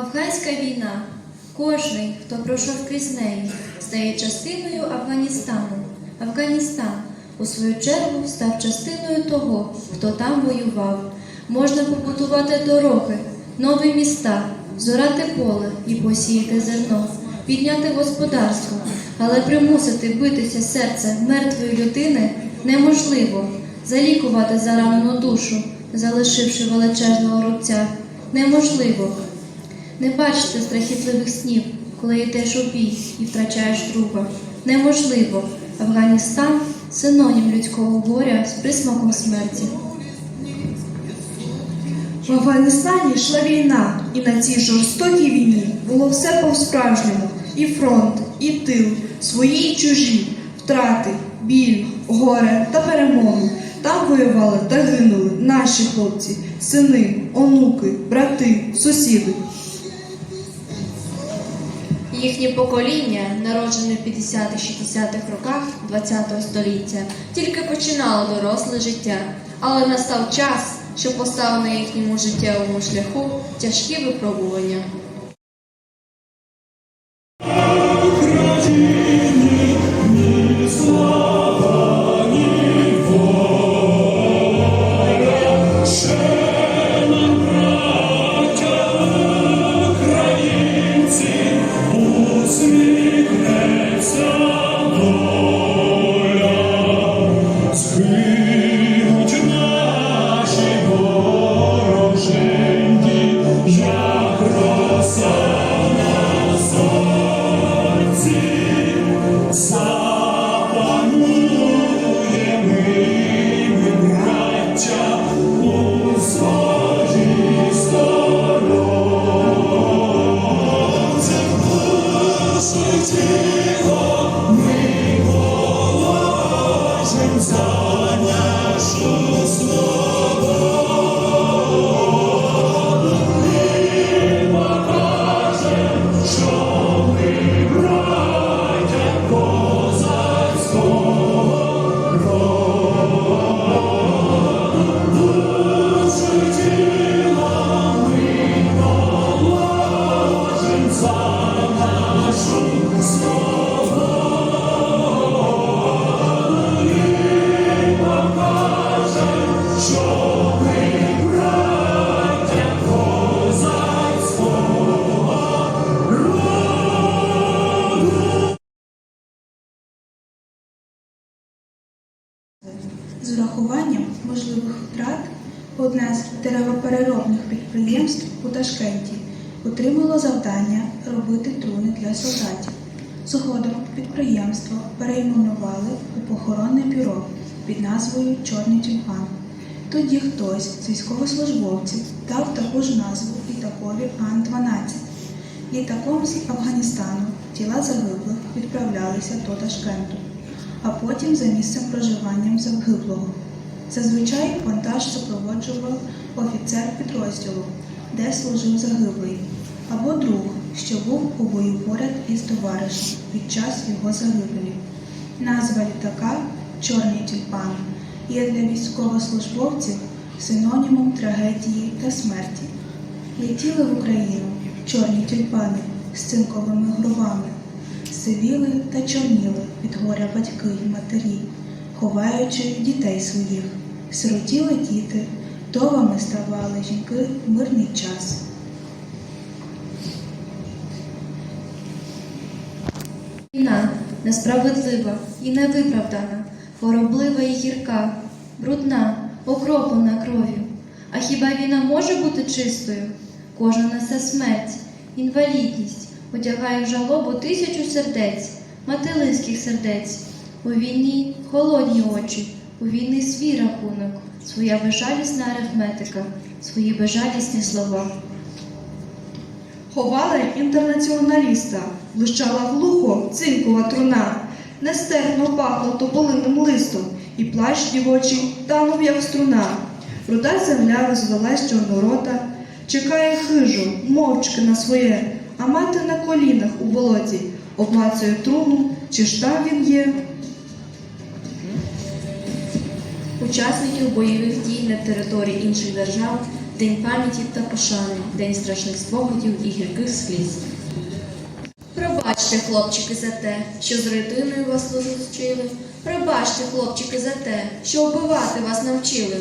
Афганська війна. Кожний, хто пройшов крізь неї, стає частиною Афганістану. Афганістан, у свою чергу, став частиною того, хто там воював. Можна побудувати дороги, нові міста, зорати поле і посіяти зерно, підняти господарство, але примусити битися серце мертвої людини неможливо. Залікувати заранену душу, залишивши величезного рубця, неможливо. Не бачити страхітливих снів, коли йдеш у бій і втрачаєш друга. Неможливо. Афганістан синонім людського горя з присмаком смерті. В Афганістані йшла війна, і на цій жорстокій війні було все по-справжньому: і фронт, і тил, свої і чужі, втрати, біль, горе та перемоги. Там воювали та гинули наші хлопці, сини, онуки, брати, сусіди. Їхнє покоління, народжене в 50-60-х роках ХХ століття, тільки починало доросле життя, але настав час, що постав на їхньому життєвому шляху тяжкі випробування. Завдання робити труни для солдатів. Згодом підприємство перейменували у похоронне бюро під назвою Чорний тюльпан. Тоді хтось з військовослужбовців дав таку ж назву літакові Ан-12. Літаком з Афганістану тіла загиблих відправлялися до Ташкенту а потім за місцем проживання загиблого. Зазвичай вантаж супроводжував офіцер підрозділу, де служив загиблий, або друг, що був у бою поряд із товаришем під час його загибелі. Назва літака Чорний тюльпан є для військовослужбовців синонімом трагедії та смерті. Летіли в Україну чорні тюльпани з цинковими гробами, сивіли та чорніли від горя батьки й матері, ховаючи дітей своїх, сиротіли діти, вдовами ставали жінки в мирний час. Війна несправедлива і невиправдана, хвороблива і гірка, брудна, окроплена кров'ю. А хіба війна може бути чистою? Кожен несе смерть, інвалідність, одягає в жалобу тисячу сердець, материнських сердець. У війні холодні очі, у війни свій рахунок, своя безжалісна арифметика, свої безжалісні слова. Ховали інтернаціоналіста, блищала глухо цинкова труна, нестерпно пахло тополинним листом, і плащ дівочий танув, як струна. Руда земля розвелась чорнорота, чекає хижу, мовчки на своє, а мати на колінах у болоті. Обмацує труну, чи ж там він є. Учасників бойових дій на території інших держав день пам'яті та пошани, день страшних спогадів і гірких сліз. Пробачте, хлопчики, за те, що з ретиною вас розлучили. Пробачте, хлопчики, за те, що вбивати вас навчили.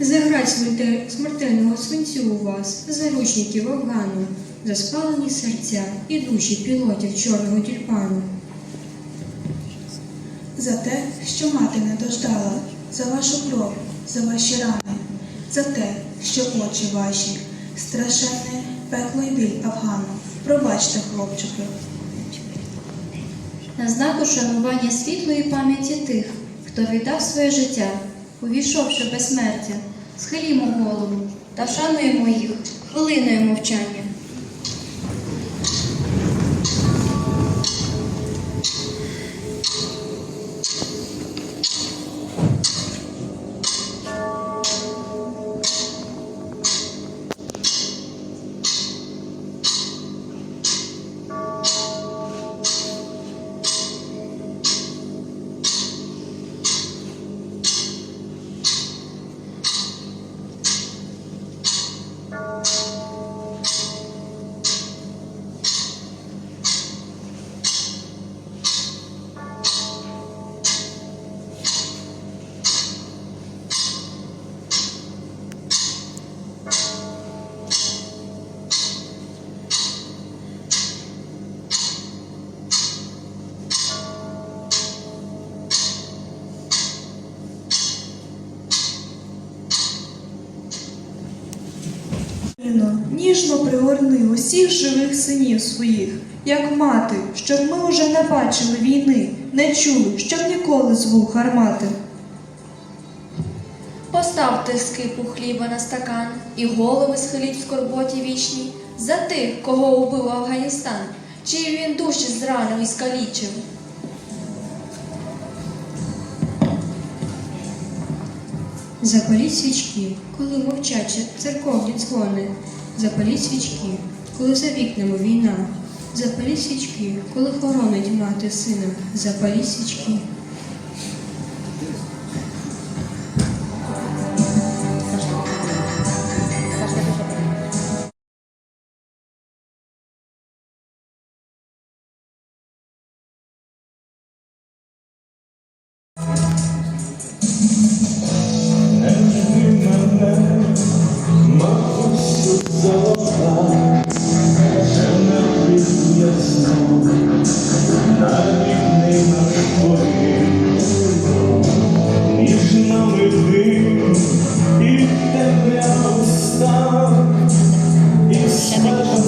За грать смерте- смертельного свинцю у вас, заручників Афгану, за спалені серця і душі пілотів чорного тюльпану. За те, що мати не дождала, за вашу кров, за ваші рани, за те, що очі ваші, страшенне пекло й біль Афгану. Пробачте, хлопчики. На знак ушанування світлої пам'яті тих, хто віддав своє життя, увійшовши безсмертя, схилімо голову та вшануємо їх хвилиною мовчання. Усіх живих синів своїх, як мати, щоб ми уже не бачили війни, не чули, щоб ніколи звук гармати. Поставте скипу хліба на стакан і голови схиліть в скорботі вічній за тих, кого убив Афганістан, чиї він душі зранив і скалічив. Запаліть свічки, коли мовчать церковні дзвони. Запаліть свічки, коли за вікнами війна. запалісічки, коли хоронить мати сина. Запалісічки. Між нами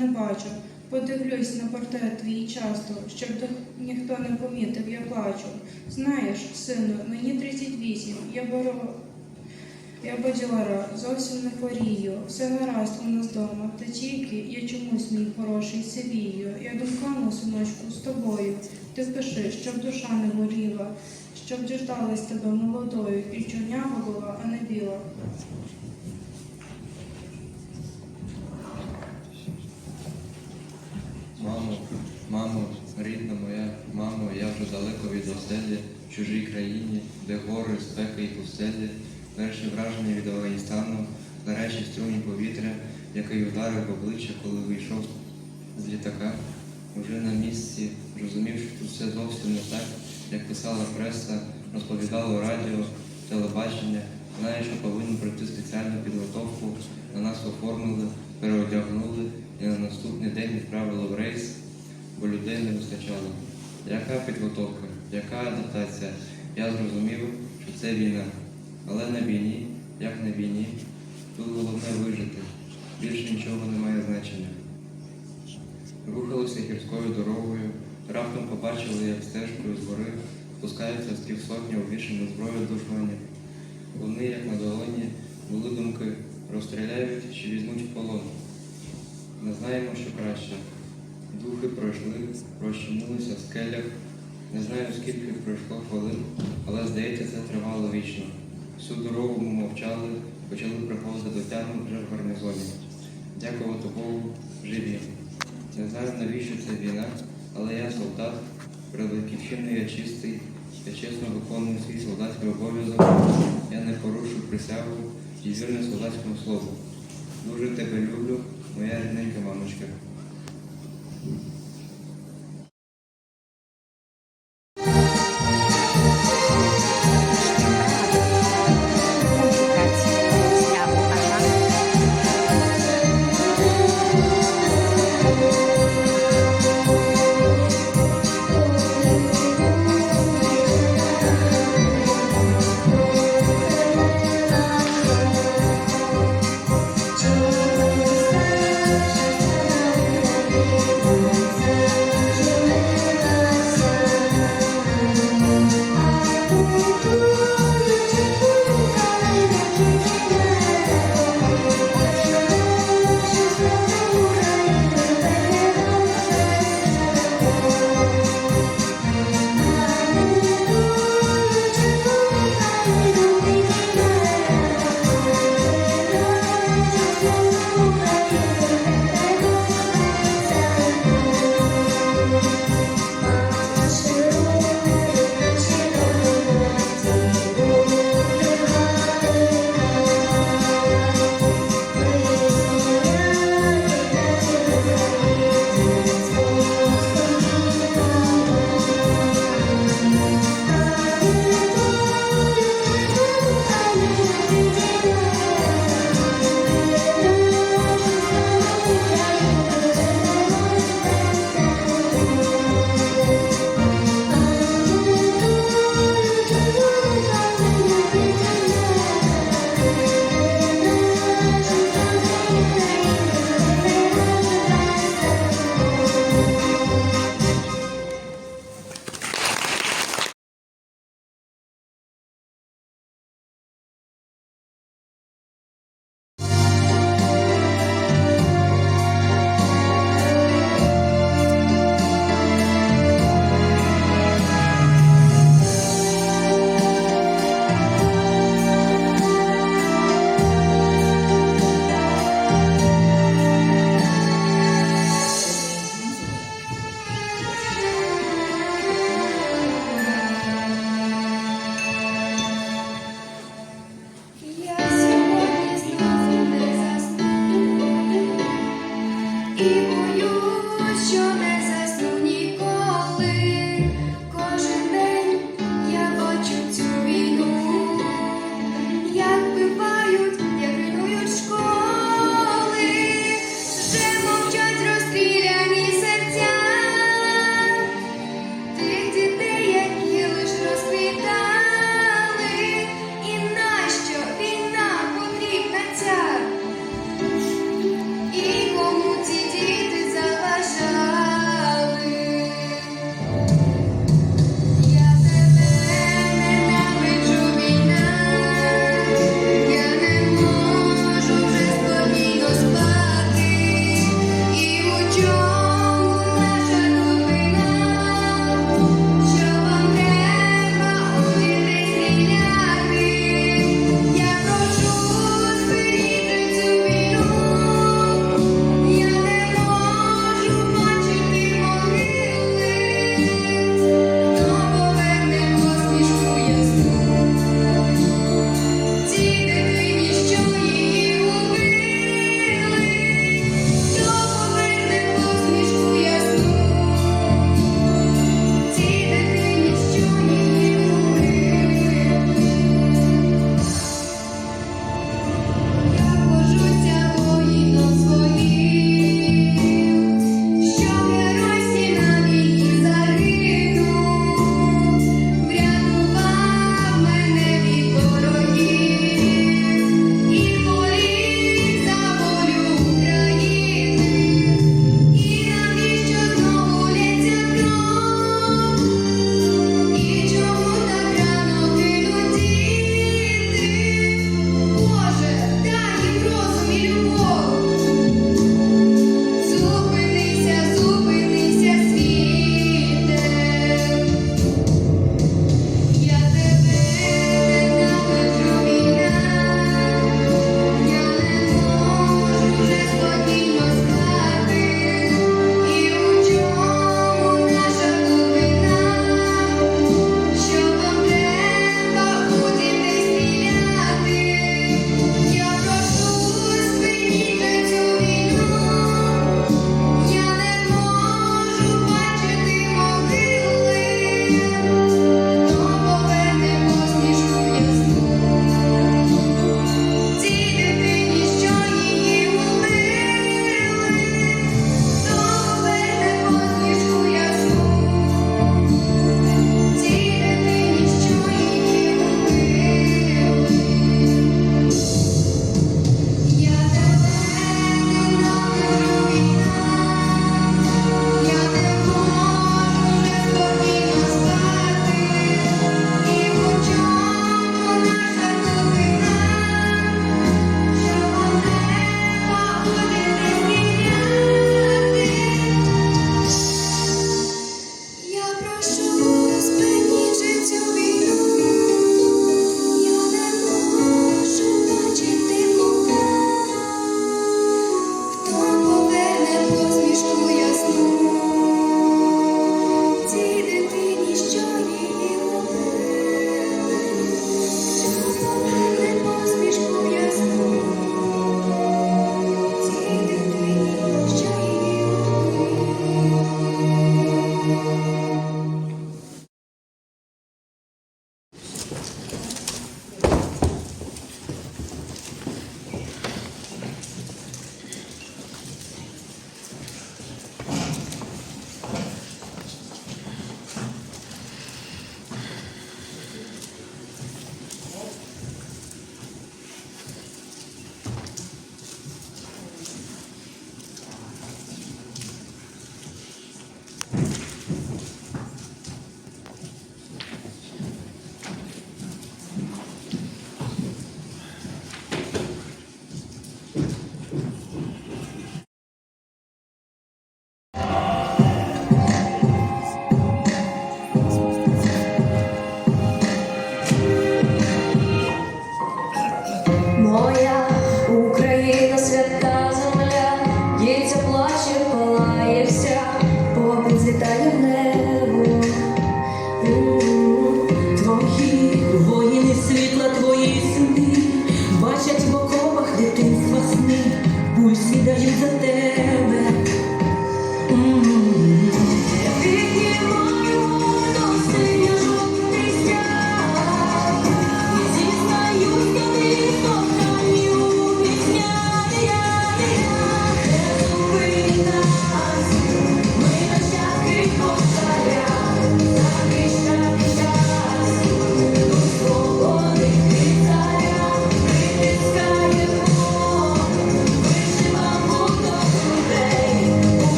не бачу. Подивлюсь на портрет твій часто, щоб ніхто не помітив, я плачу. Знаєш, сину, мені 38, я боро. Я бадьора, зовсім не хворію, все гаразд у нас дома, та тільки я чомусь, мій хороший, сивію. Я думками, синочку, з тобою. Ти пиши, щоб душа не боліла, щоб діждалась тебе молодою, і чорнява була, а не біла. Мамо, мамо, рідна моя, мамо, я вже далеко від оселі, в чужій країні, де гори, спеки і пустелі, перші враження від Афганістану, нарешті струмні повітря, який ударив в обличчя, коли вийшов з літака. Уже на місці, розумів, що тут все зовсім не так, як писала преса, розповідало радіо, телебачення, знає, що повинен пройти спеціальну підготовку, на нас оформили, переодягнули і на наступний день відправили в рейс, бо людей не вистачало. Яка підготовка, яка адаптація? Я зрозумів, що це війна. Але на війні, як на війні, тут головне вижити. Більше нічого не має значення. Рухалися гірською дорогою, раптом побачили, як стежкою з гори спускаються з півсотні увішані зброю душманів. Вони, як на долоні, були думки, розстріляють чи візьмуть в полон. Не знаємо, що краще. Духи пройшли, розчинилися в скелях. Не знаю, скільки пройшло хвилин, але здається, це тривало вічно. Всю дорогу ми мовчали, почали приходити до тями вже в гарнізоні. Дякувати Богу, живі. Не знаю, навіщо це війна, але я солдат, перед батьківщиною я чистий, я чесно виконую свій солдатський обов'язок, я не порушую присягу і вірний солдатському слову. Дуже тебе люблю, моя рідненька мамочка.